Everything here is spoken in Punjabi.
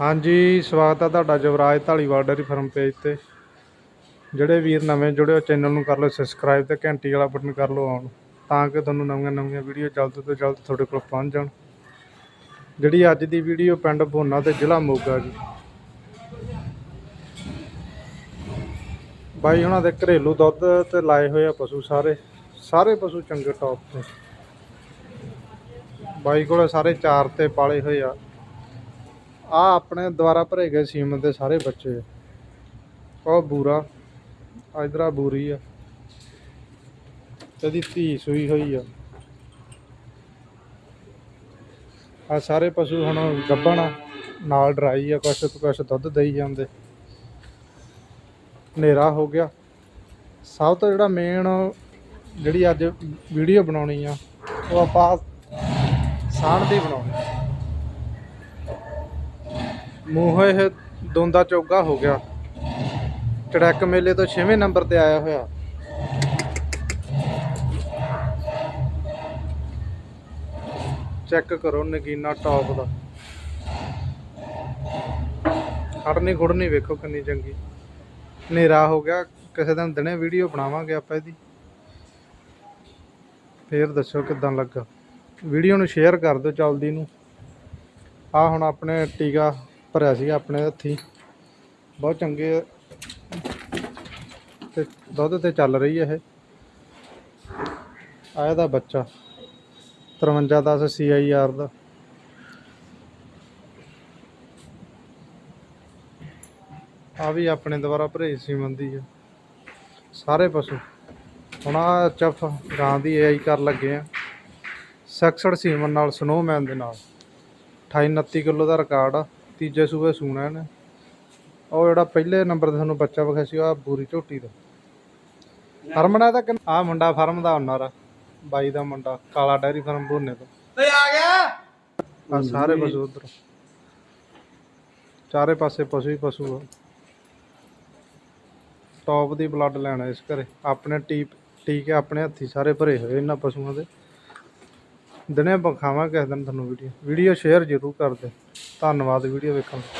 ਹਾਂਜੀ, ਸਵਾਗਤ ਹੈ ਤੁਹਾਡਾ Yuvraj Dhaliwal dairy farm page ਤੇ। ਜਿਹੜੇ ਵੀਰ ਨਵੇਂ ਜੁੜੇ ਹੋ, ਚੈਨਲ ਨੂੰ ਕਰ ਲਓ ਸਬਸਕ੍ਰਾਈਬ ਤੇ ਘੰਟੀ ਵਾਲਾ ਬਟਨ ਕਰ ਲਓ ਆਨ। ਤਾਂ ਕਿ ਤੁਹਾਨੂੰ ਨਵੀਆਂ ਨਵੀਆਂ ਵੀਡੀਓ ਜਲਦ ਤੋਂ ਜਲਦ ਤੁਹਾਡੇ ਕੋਲ ਪਹੁੰਚ ਜਾਣ। ਜਿਹੜੀ ਅੱਜ ਦੀ ਵੀਡੀਓ ਪਿੰਡ ਭੋਨਾ ਤੇ ਜ਼ਿਲ੍ਹਾ ਮੋਗਾ ਜੀ। ਬਾਈ ਉਹਨਾਂ ਦੇ ਘਰੇਲੂ ਦੁੱਧ ਤੇ ਲਾਏ ਹੋਏ ਆ ਪਸ਼ੂ ਸਾਰੇ। ਸਾਰੇ ਪਸ਼ੂ ਚੰਗੇ ਟੌਪ ਤੇ। ਬਾਈ ਕੋਲ ਸਾਰੇ ਚਾਰ ਤੇ ਪਾਲੇ ਹੋਏ ਆ। ਆ ਆਪਣੇ ਦੁਆਰਾ ਭਰੇ ਗਏ ਸੀਮਨ ਦੇ ਸਾਰੇ ਬੱਚੇ। ਆ। ਉਹ ਬੂਰਾ। ਇਧਰ ਆ ਬੂਰੀ ਆ। ਇਹਦੀ ਧੀ ਸੂਈ ਹੋਈ ਆ। ਆ ਸਾਰੇ ਪਸ਼ੂ ਹੁਣ ਗੱਭਣ ਨਾਲ ਡਰਾਈ ਆ, ਕੁਛ ਤੇ ਕੁਛ ਦੁੱਧ ਦੇਈ ਜਾਂਦੇ। ਹਨੇਰਾ ਹੋ ਗਿਆ। ਸਭ ਤੋਂ ਜਿਹੜਾ ਮੇਨ ਜਿਹੜੀ ਅੱਜ ਵੀਡੀਓ ਬਣਾਉਣੀ ਆ, ਉਹ ਆਪਾਂ ਸਾਣ ਦੀ ਬਣਾਉਣੀ। ਮੂੰਹ ਇਹ ਦੋਂਦਾ ਚੋਗਾ ਹੋ ਗਿਆ। ਚੜੈਕ ਮੇਲੇ ਤੋਂ 6ਵੇਂ ਨੰਬਰ ਤੇ ਆਇਆ ਹੋਇਆ। ਚੈੱਕ ਕਰੋ ਨਗੀਨਾ ਟੌਪ ਦਾ। ਖੜਨੀ ਖੁੜਨੀ ਵੇਖੋ ਕਿੰਨੀ ਚੰਗੀ। ਹਨੇਰਾ ਹੋ ਗਿਆ, ਕਿਸੇ ਦਿਨ ਦਿਨੇ ਵੀਡੀਓ ਬਣਾਵਾਂਗੇ ਆਪਾਂ ਇਹਦੀ। ਫੇਰ ਦੱਸੋ ਕਿਦਾਂ ਲੱਗਾ। ਵੀਡੀਓ ਨੂੰ ਸ਼ੇਅਰ ਕਰ ਦਿਓ ਚਲਦੀ ਨੂੰ। ਆ ਹੁਣ ਆਪਣੇ ਟੀਕਾ ਭਰਿਆ ਸੀ ਆਪਣੇ ਹੱਥੀ। ਬਹੁਤ ਚੰਗੇ ਤੇ ਦੁੱਧ ਤੇ ਚੱਲ ਰਹੀ ਹੈ ਇਹ। ਆ ਇਹਦਾ ਬੱਚਾ। 5310 CIR ਦਾ। ਆ ਵੀ ਆਪਣੇ ਦੁਆਰਾ ਭਰੇ ਸੀਮਨ ਦੀ ਆ। ਸਾਰੇ ਪਸ਼ੂ। ਹੁਣ ਆ ਚਫ ਗਾਂ ਦੀ ਏਆਈ ਕਰ ਲੱਗੇ ਆ। 66 ਸੀਮਨ ਨਾਲ ਸਨੋਮੈਨ ਦੇ ਨਾਲ। 28 29 ਕਿਲੋ ਦਾ ਰਿਕਾਰਡ ਆ। ਤੀਜੇ ਸੂਬੇ ਸੂਣਾ ਇਹਨੇ ਉਹ ਜਿਹੜਾ ਪਹਿਲੇ ਨੰਬਰ ਤੇ ਤੁਹਾਨੂੰ ਬੱਚਾ ਵਿਖਿਆ ਸੀ ਆ ਬੂਰੀ ਝੋਟੀ ਦਾ। ਹਰਮਨ ਦਾ ਆ ਮੁੰਡਾ ਫਾਰਮ ਦਾ ਓਨਰ ਆ। ਬਾਈ ਦਾ ਮੁੰਡਾ ਕਾਲਾ ਡੈਰੀ ਫਾਰਮ ਭੋਨੇ ਤੋਂ। ਓਏ ਆ ਗਿਆ! ਆ ਸਾਰੇ ਪਸ਼ੂ ਉਧਰ। ਚਾਰੇ ਪਾਸੇ ਪਸ਼ੂ ਹੀ ਪਸ਼ੂ ਆ। ਟੌਪ ਦੀ ਬਲੱਡ ਲੈਣਾ ਇਸ ਘਰੇ। ਆਪਣੇ ਟੀਪ ਟੀਕੇ ਆਪਣੇ ਹੱਥੀ ਸਾਰੇ ਭਰੇ ਹੋਏ ਇਹਨਾਂ ਪਸ਼ੂਆਂ ਦੇ। ਦਿਨੇ ਵਿਖਾਵਾਂ ਕਿਸੇ ਦਿਨ ਤੁਹਾਨੂੰ ਵੀਡੀਓ ਵੀਡੀਓ ਸ਼ੇਅਰ ਜ਼ਰੂਰ ਕਰ ਦਿਓ। ਧੰਨਵਾਦ ਵੀਡੀਓ ਵੇਖਣ ਲਈ।